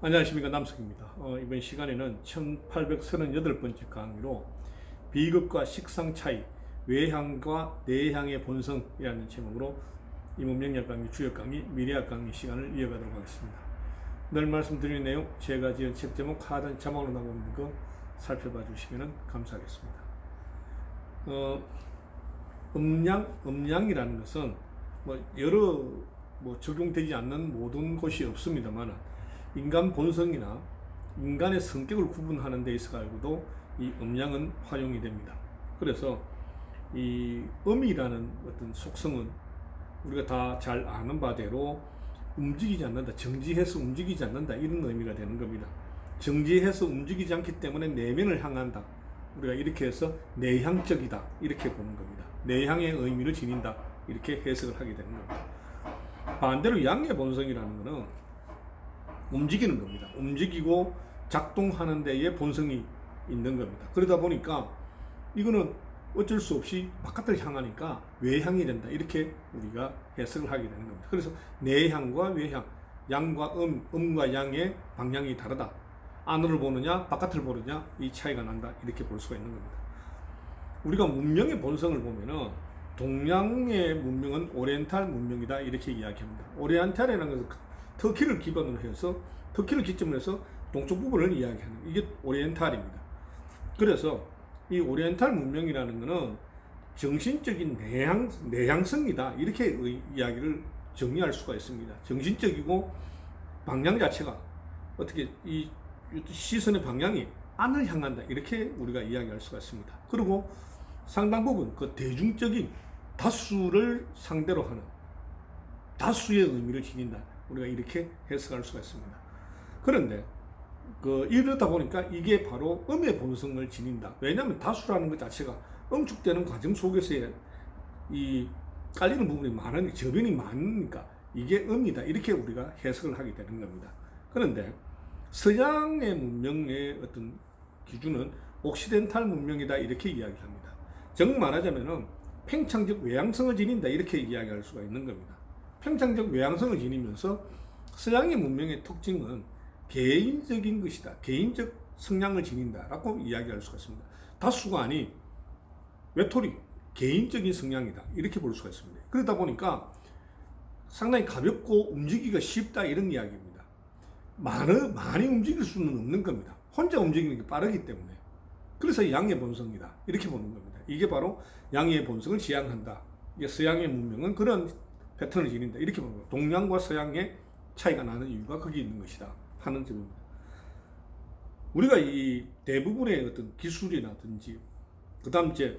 안녕하십니까 남석입니다. 어, 이번 시간에는 1838번째 강의로 비극과 식상 차이, 외향과 내향의 본성이라는 제목으로 이문명리학 강의 주역 강의, 미래학 강의 시간을 이어가도록 하겠습니다. 늘 말씀드린 내용 제가 지은 책 제목 하단 자막으로 나오는 거 살펴봐 주시면 감사하겠습니다. 어, 음양, 음양이라는 것은 뭐 여러 뭐 적용되지 않는 모든 것이 없습니다만 인간 본성이나 인간의 성격을 구분하는 데 있어 가지고도 이 음양은 활용이 됩니다. 그래서 이 음이라는 어떤 속성은 우리가 다 잘 아는 바대로 움직이지 않는다, 정지해서 움직이지 않는다 이런 의미가 되는 겁니다. 정지해서 움직이지 않기 때문에 내면을 향한다. 우리가 이렇게 해서 내향적이다 이렇게 보는 겁니다. 내향의 의미를 지닌다 이렇게 해석을 하게 되는 겁니다. 반대로 양의 본성이라는 것은 움직이는 겁니다. 움직이고 작동하는 데에 본성이 있는 겁니다. 그러다 보니까 이거는 어쩔 수 없이 바깥을 향하니까 외향이 된다. 이렇게 우리가 해석을 하게 되는 겁니다. 그래서 내향과 외향, 양과 음, 음과 양의 방향이 다르다. 안으로 보느냐, 바깥을 보느냐, 이 차이가 난다. 이렇게 볼 수가 있는 겁니다. 우리가 문명의 본성을 보면은 동양의 문명은 오리엔탈 문명이다. 이렇게 이야기합니다. 오리엔탈이라는 것은 터키를 기반으로 해서 터키를 기점으로 해서 동쪽 부분을 이야기하는 이게 오리엔탈입니다. 그래서 이 오리엔탈 문명이라는 것은 정신적인 내향 내향성이다 이렇게 의- 이야기를 정리할 수가 있습니다. 정신적이고 방향 자체가 어떻게 이 시선의 방향이 안을 향한다 이렇게 우리가 이야기할 수가 있습니다. 그리고 상당 부분 그 대중적인 다수를 상대로 하는 다수의 의미를 지닌다. 우리가 이렇게 해석할 수가 있습니다. 그런데 그 이러다 보니까 이게 바로 음의 본성을 지닌다. 왜냐하면 다수라는 것 자체가 응축되는 과정 속에서의 이 깔리는 부분이 많으니 저변이 많으니까 이게 음이다. 이렇게 우리가 해석을 하게 되는 겁니다. 그런데 서양의 문명의 어떤 기준은 옥시덴탈 문명이다 이렇게 이야기를 합니다. 정 말하자면은 팽창적 외향성을 지닌다 이렇게 이야기할 수가 있는 겁니다. 평창적 외향성을 지니면서 서양의 문명의 특징은 개인적인 것이다. 개인적 성향을 지닌다라고 이야기할 수가 있습니다. 다수가 아닌 외톨이, 개인적인 성향이다. 이렇게 볼 수가 있습니다. 그러다 보니까 상당히 가볍고 움직이기가 쉽다 이런 이야기입니다. 많이, 많이 움직일 수는 없는 겁니다. 혼자 움직이는 게 빠르기 때문에. 그래서 양의 본성이다. 이렇게 보는 겁니다. 이게 바로 양의 본성을 지향한다. 서양의 문명은 그런 패턴을 지닌다. 이렇게 보는. 동양과 서양의 차이가 나는 이유가 거기 있는 것이다. 하는 점입니다. 우리가 이 대부분의 어떤 기술이라든지, 그 다음 이제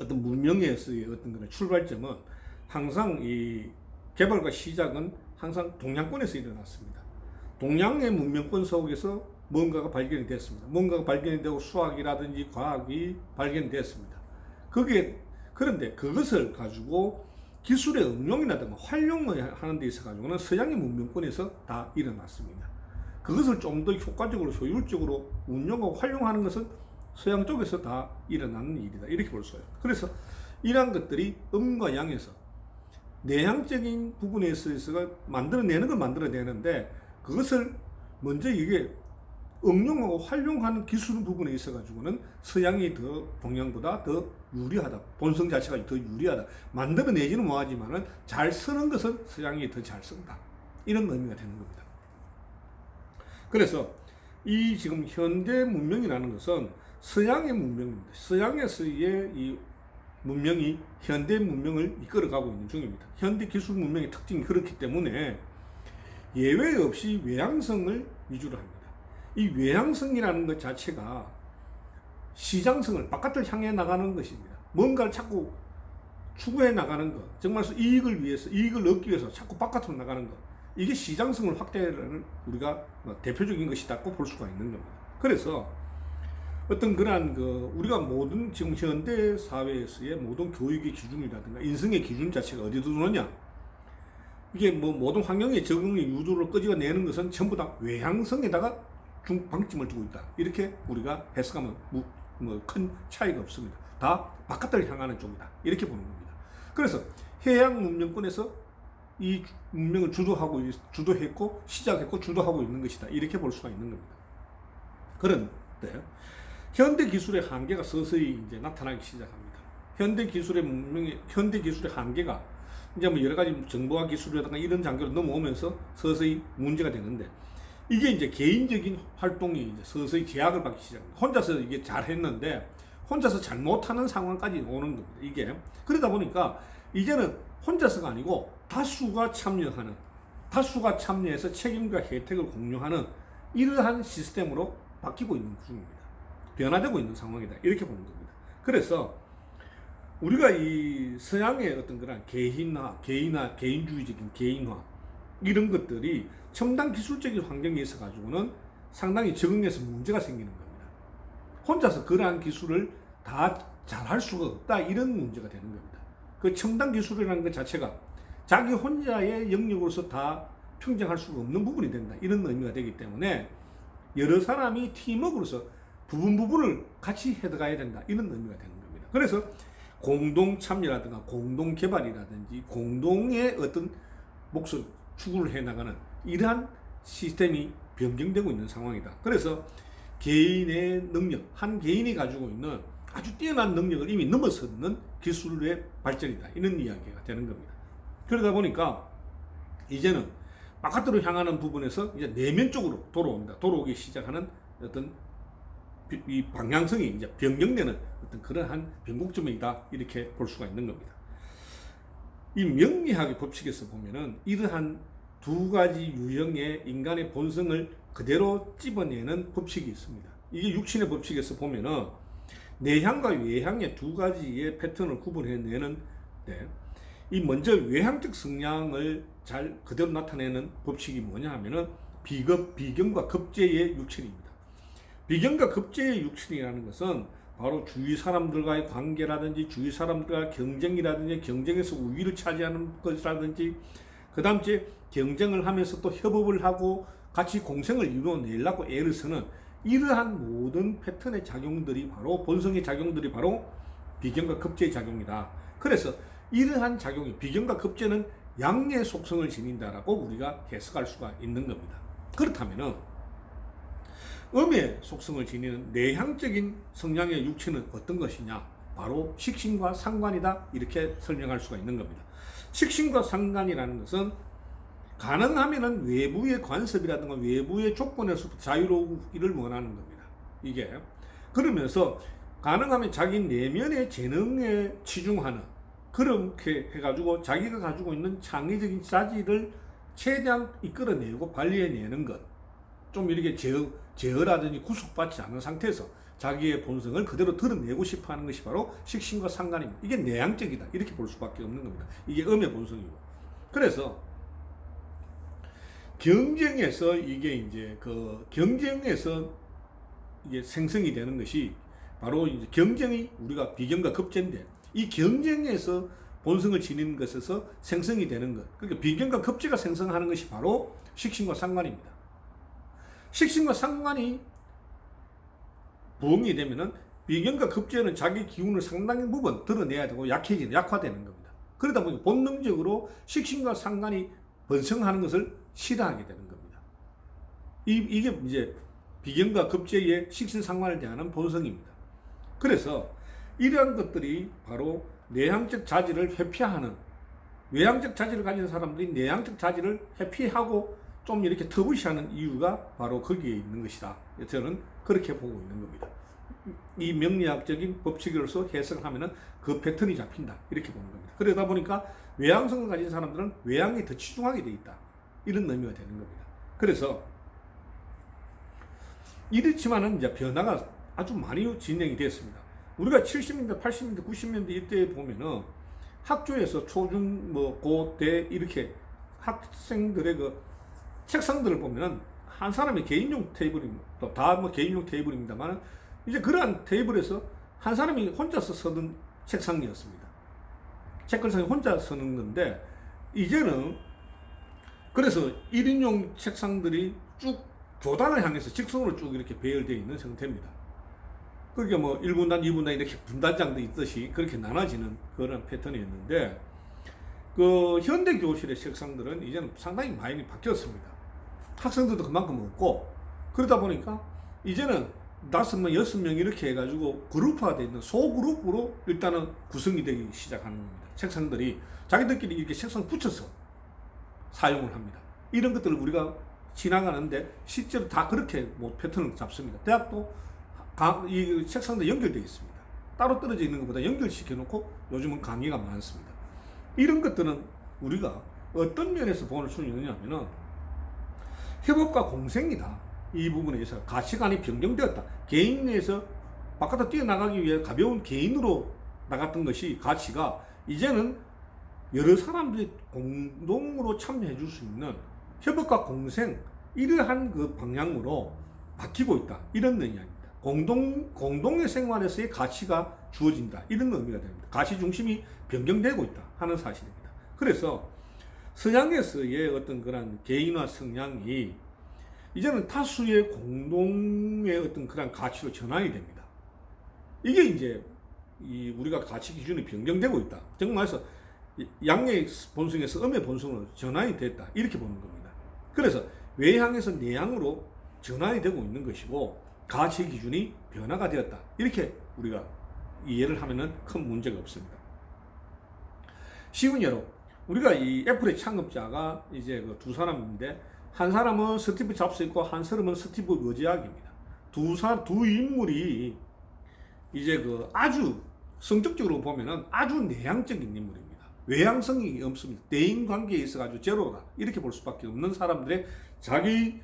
어떤 문명에서의 어떤 그런 출발점은 항상 이 개발과 시작은 항상 동양권에서 일어났습니다. 동양의 문명권 속에서 뭔가가 발견이 됐습니다. 뭔가가 발견이 되고 수학이라든지 과학이 발견이 됐습니다. 그게 그런데 그것을 가지고 기술의 응용이라든가 활용을 하는 데 있어 가지고는 서양의 문명권에서 다 일어났습니다. 그것을 좀 더 효과적으로 효율적으로 운용하고 활용하는 것은 서양 쪽에서 다 일어나는 일이다. 이렇게 볼 수가 있어요. 그래서 이러한 것들이 음과 양에서 내향적인 부분에 있어서 만들어내는 건 만들어내는데 그것을 먼저 이게 응용하고 활용하는 기술 부분에 있어 가지고는 서양이 더 동양보다 더 유리하다. 본성 자체가 더 유리하다. 만들어내지는 뭐하지만은 잘 쓰는 것은 서양이 더 잘 쓴다. 이런 의미가 되는 겁니다. 그래서 이 지금 현대 문명이라는 것은 서양의 문명입니다. 서양에서의 이 문명이 현대 문명을 이끌어가고 있는 중입니다. 현대 기술 문명의 특징이 그렇기 때문에 예외 없이 외향성을 위주로 합니다. 이 외향성이라는 것 자체가 시장성을 바깥을 향해 나가는 것입니다. 뭔가를 자꾸 추구해 나가는 것, 정말 이익을 위해서, 이익을 얻기 위해서 자꾸 바깥으로 나가는 것, 이게 시장성을 확대하는 우리가 뭐 대표적인 것이다고 볼 수가 있는 겁니다. 그래서 어떤 그러한 그 우리가 모든 지금 현대 사회에서의 모든 교육의 기준이라든가 인성의 기준 자체가 어디 두느냐 이게 뭐 모든 환경에 적응의 유도를 끄집어내는 것은 전부 다 외향성에다가 중 방점을 두고 있다. 이렇게 우리가 해석하면 뭐 큰 차이가 없습니다. 다 바깥을 향하는 쪽이다. 이렇게 보는 겁니다. 그래서 해양 문명권에서 이 문명을 주도하고 있- 주도했고 시작했고 주도하고 있는 것이다 이렇게 볼 수가 있는 겁니다. 그런데 현대 기술의 한계가 서서히 이제 나타나기 시작합니다. 현대 기술의 문명의 현대 기술의 한계가 이제 뭐 여러 가지 정보화 기술이라든가 이런 장르로 넘어오면서 서서히 문제가 되는데 이게 이제 개인적인 활동이 이제 서서히 제약을 받기 시작합니다. 혼자서 이게 잘했는데 혼자서 잘 못하는 상황까지 오는 겁니다. 이게 그러다 보니까 이제는 혼자서가 아니고 다수가 참여하는 다수가 참여해서 책임과 혜택을 공유하는 이러한 시스템으로 바뀌고 있는 중입니다. 변화되고 있는 상황이다. 이렇게 보는 겁니다. 그래서 우리가 이 서양의 어떤 그런 개인화, 개인화, 개인주의적인 개인화 이런 것들이 첨단 기술적인 환경에 있어 가지고는 상당히 적응해서 문제가 생기는 겁니다. 혼자서 그러한 기술을 다 잘할 수가 없다 이런 문제가 되는 겁니다. 그 첨단 기술이라는 것 자체가 자기 혼자의 영역으로서 다 평정할 수가 없는 부분이 된다 이런 의미가 되기 때문에 여러 사람이 팀워크로서 부분 부분을 같이 해가야 된다 이런 의미가 되는 겁니다. 그래서 공동 참여라든가 공동 개발이라든지 공동의 어떤 몫을 추구를 해 나가는 이러한 시스템이 변경되고 있는 상황이다. 그래서 개인의 능력, 한 개인이 가지고 있는 아주 뛰어난 능력을 이미 넘어서는 기술의 발전이다. 이런 이야기가 되는 겁니다. 그러다 보니까 이제는 바깥으로 향하는 부분에서 이제 내면 쪽으로 돌아옵니다. 돌아오기 시작하는 어떤 비- 이 방향성이 이제 변경되는 어떤 그러한 변곡점이다 이렇게 볼 수가 있는 겁니다. 이 명리학의 법칙에서 보면은 이러한 두 가지 유형의 인간의 본성을 그대로 찝어내는 법칙이 있습니다. 이게 육신의 법칙에서 보면은 내향과 외향의 두 가지의 패턴을 구분해내는 데, 이 먼저 외향적 성향을 잘 그대로 나타내는 법칙이 뭐냐 하면은 비급, 비경과 급제의 육체입니다. 비경과 급제의 육체이라는 것은 바로 주위 사람들과의 관계라든지 주위 사람들과 경쟁이라든지 경쟁에서 우위를 차지하는 것이라든지 그 다음 째 경쟁을 하면서 또 협업을 하고 같이 공생을 이루어내려고 애를 쓰는 이러한 모든 패턴의 작용들이 바로 본성의 작용들이 바로 비경과 급제의 작용이다. 그래서 이러한 작용이 비경과 급제는 양의 속성을 지닌다라고 우리가 해석할 수가 있는 겁니다. 그렇다면은 음의 속성을 지니는 내향적인 성향의 육체는 어떤 것이냐? 바로 식신과 상관이다. 이렇게 설명할 수가 있는 겁니다. 식신과 상관이라는 것은 가능하면은 외부의 관습이라든가 외부의 조건에서부터 자유로우기를 원하는 겁니다. 이게 그러면서 가능하면 자기 내면의 재능에 치중하는 그렇게 해가지고 자기가 가지고 있는 창의적인 자질을 최대한 이끌어내고 관리해내는 것. 좀 이렇게 제어, 제어라든지 구속받지 않은 상태에서 자기의 본성을 그대로 드러내고 싶어 하는 것이 바로 식신과 상관입니다. 이게 내향적이다. 이렇게 볼 수밖에 없는 겁니다. 이게 음의 본성이고. 그래서 경쟁에서 이게 이제 그 경쟁에서 이게 생성이 되는 것이 바로 이제 경쟁이 우리가 비경과 급제인데 이 경쟁에서 본성을 지니는 것에서 생성이 되는 것. 그러니까 비경과 급제가 생성하는 것이 바로 식신과 상관입니다. 식신과 상관이 부응이 되면은 비경과 급제는 자기 기운을 상당히 부분 드러내야 되고 약해지는 약화되는 겁니다. 그러다 보니 본능적으로 식신과 상관이 번성하는 것을 싫어하게 되는 겁니다. 이, 이게 이제 비경과 급제의 식신 상관을 대하는 본성입니다. 그래서 이러한 것들이 바로 내향적 자질을 회피하는 외향적 자질을 가진 사람들이 내향적 자질을 회피하고 좀 이렇게 터부시하는 이유가 바로 거기에 있는 것이다. 저는 그렇게 보고 있는 겁니다. 이 명리학적인 법칙으로서 해석을 하면은 그 패턴이 잡힌다. 이렇게 보는 겁니다. 그러다 보니까 외향성을 가진 사람들은 외향에 더 치중하게 돼 있다. 이런 의미가 되는 겁니다. 그래서 이렇지만은 이제 변화가 아주 많이 진행이 됐습니다. 우리가 70년대, 80년대, 90년대 이때 보면은 학교에서 초중, 뭐, 고, 대 이렇게 학생들의 그 책상들을 보면은 한 사람의 개인용 테이블입니다. 다 뭐 개인용 테이블입니다만 이제 그러한 테이블에서 한 사람이 혼자서 서는 책상이었습니다. 책걸상에 혼자 서는 건데 이제는 그래서 1인용 책상들이 쭉 교단을 향해서 직선으로 쭉 이렇게 배열되어 있는 형태입니다. 그게 뭐 1분단, 2분단 이렇게 분단장도 있듯이 그렇게 나눠지는 그런 패턴이었는데 그 현대 교실의 책상들은 이제는 상당히 많이 바뀌었습니다. 학생들도 그만큼 없고 그러다 보니까 이제는 다섯 명, 여섯 명 이렇게 해가지고 그룹화되어 있는 소그룹으로 일단은 구성이 되기 시작하는 겁니다. 책상들이 자기들끼리 이렇게 책상 붙여서 사용을 합니다. 이런 것들을 우리가 지나가는데 실제로 다 그렇게 뭐 패턴을 잡습니다. 대학도 가- 이 책상도 연결되어 있습니다. 따로 떨어져 있는 것보다 연결시켜 놓고 요즘은 강의가 많습니다. 이런 것들은 우리가 어떤 면에서 볼수 있느냐면은 협업과 공생이다. 이 부분에 있어 가치관이 변경되었다. 개인 내에서 바깥으로 뛰어나가기 위해 가벼운 개인으로 나갔던 것이 가치가 이제는 여러 사람들이 공동으로 참여해 줄 수 있는 협업과 공생 이러한 그 방향으로 바뀌고 있다. 이런 의미입니다. 공동 공동의 생활에서의 가치가 주어진다. 이런 의미가 됩니다. 가치 중심이 변경되고 있다 하는 사실입니다. 그래서 서양에서의 어떤 그런 개인화 성향이 이제는 다수의 공동의 어떤 그런 가치로 전환이 됩니다. 이게 이제 이 우리가 가치 기준이 변경되고 있다. 정말해서 양의 본성에서 음의 본성으로 전환이 됐다. 이렇게 보는 겁니다. 그래서 외향에서 내향으로 전환이 되고 있는 것이고 가치 기준이 변화가 되었다. 이렇게 우리가 이해를 하면은 큰 문제가 없습니다. 쉬운 예로 우리가 이 애플의 창업자가 이제 그 두 사람인데 한 사람은 스티브 잡스 있고 한 사람은 스티브 워지악입니다. 두 사, 두 인물이 이제 그 아주 성적적으로 보면은 아주 내향적인 인물입니다. 외향성이 없습니다. 대인 관계에 있어가지고 제로다. 이렇게 볼 수밖에 없는 사람들의 자기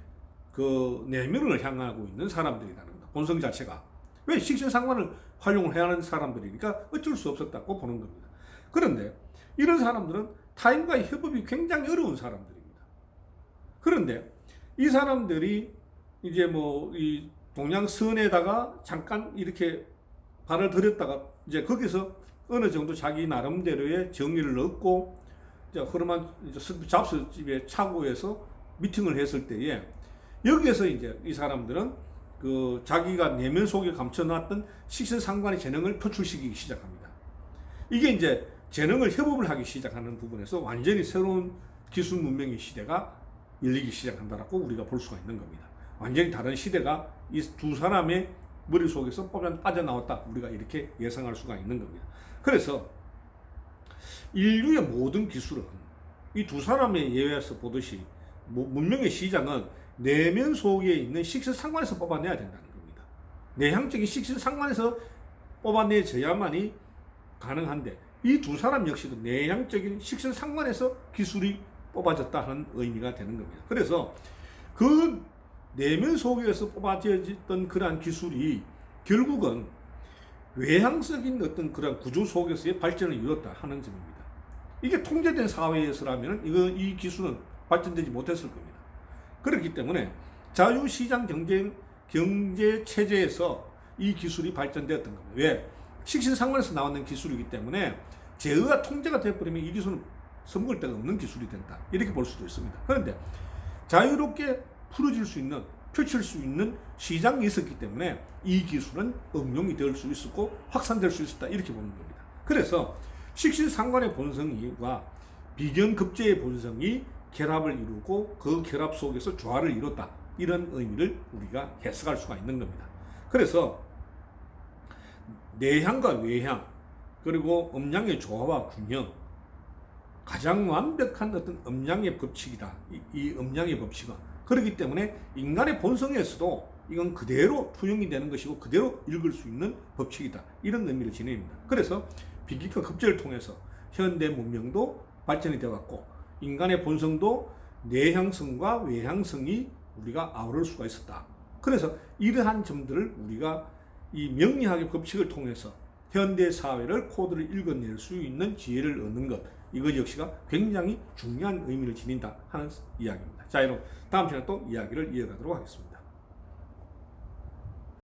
그 내면을 향하고 있는 사람들이라는 겁니다. 본성 자체가. 왜 식신상관을 활용을 해야 하는 사람들이니까 어쩔 수 없었다고 보는 겁니다. 그런데 이런 사람들은 타인과의 협업이 굉장히 어려운 사람들입니다. 그런데 이 사람들이 이제 뭐 이 동양선에다가 잠깐 이렇게 발을 들였다가 이제 거기서 어느 정도 자기 나름대로의 정의를 얻고 이제 흐름한 잡스 집의 차고에서 미팅을 했을 때에 여기에서 이제 이 사람들은 그 자기가 내면 속에 감춰놨던 식신상관의 재능을 표출시키기 시작합니다. 이게 이제 재능을 협업을 하기 시작하는 부분에서 완전히 새로운 기술 문명의 시대가 열리기 시작한다라고 우리가 볼 수가 있는 겁니다. 완전히 다른 시대가 이 두 사람의 머릿속에서 빠져나왔다. 우리가 이렇게 예상할 수가 있는 겁니다. 그래서 인류의 모든 기술은 이 두 사람의 예외에서 보듯이 뭐 문명의 시작은 내면 속에 있는 식신상관에서 뽑아내야 된다는 겁니다. 내향적인 식신상관에서 뽑아내져야만이 가능한데 이 두 사람 역시도 내향적인 식신상관에서 기술이 뽑아졌다 하는 의미가 되는 겁니다. 그래서 그 내면 속에서 뽑아졌던 그러한 기술이 결국은 외향적인 어떤 그런 구조 속에서의 발전을 이뤘다 하는 점입니다. 이게 통제된 사회에서라면 이거 이 기술은 발전되지 못했을 겁니다. 그렇기 때문에 자유시장 경쟁 경제 체제에서 이 기술이 발전되었던 겁니다. 왜? 식신상관에서 나왔는 기술이기 때문에 제어가 통제가 되어버리면 이 기술은 선물 데가 없는 기술이 된다. 이렇게 볼 수도 있습니다. 그런데 자유롭게 풀어질 수 있는, 펼칠 수 있는 시장이 있었기 때문에 이 기술은 응용이 될 수 있었고 확산될 수 있었다. 이렇게 보는 겁니다. 그래서 식신상관의 본성과 비견급제의 본성이 결합을 이루고 그 결합 속에서 조화를 이뤘다. 이런 의미를 우리가 해석할 수가 있는 겁니다. 그래서 내향과 외향 그리고 음양의 조화와 균형 가장 완벽한 어떤 음양의 법칙이다. 이, 이 음양의 법칙은 그렇기 때문에 인간의 본성에서도 이건 그대로 투영이 되는 것이고 그대로 읽을 수 있는 법칙이다. 이런 의미를 지닙니다. 그래서 비기과 급제를 통해서 현대 문명도 발전이 되었고 인간의 본성도 내향성과 외향성이 우리가 아우를 수가 있었다. 그래서 이러한 점들을 우리가 이 명리학의 법칙을 통해서 현대 사회를 코드를 읽어낼 수 있는 지혜를 얻는 것 이것 역시가 굉장히 중요한 의미를 지닌다 하는 이야기입니다. 자, 여러분 다음 시간에 또 이야기를 이어가도록 하겠습니다.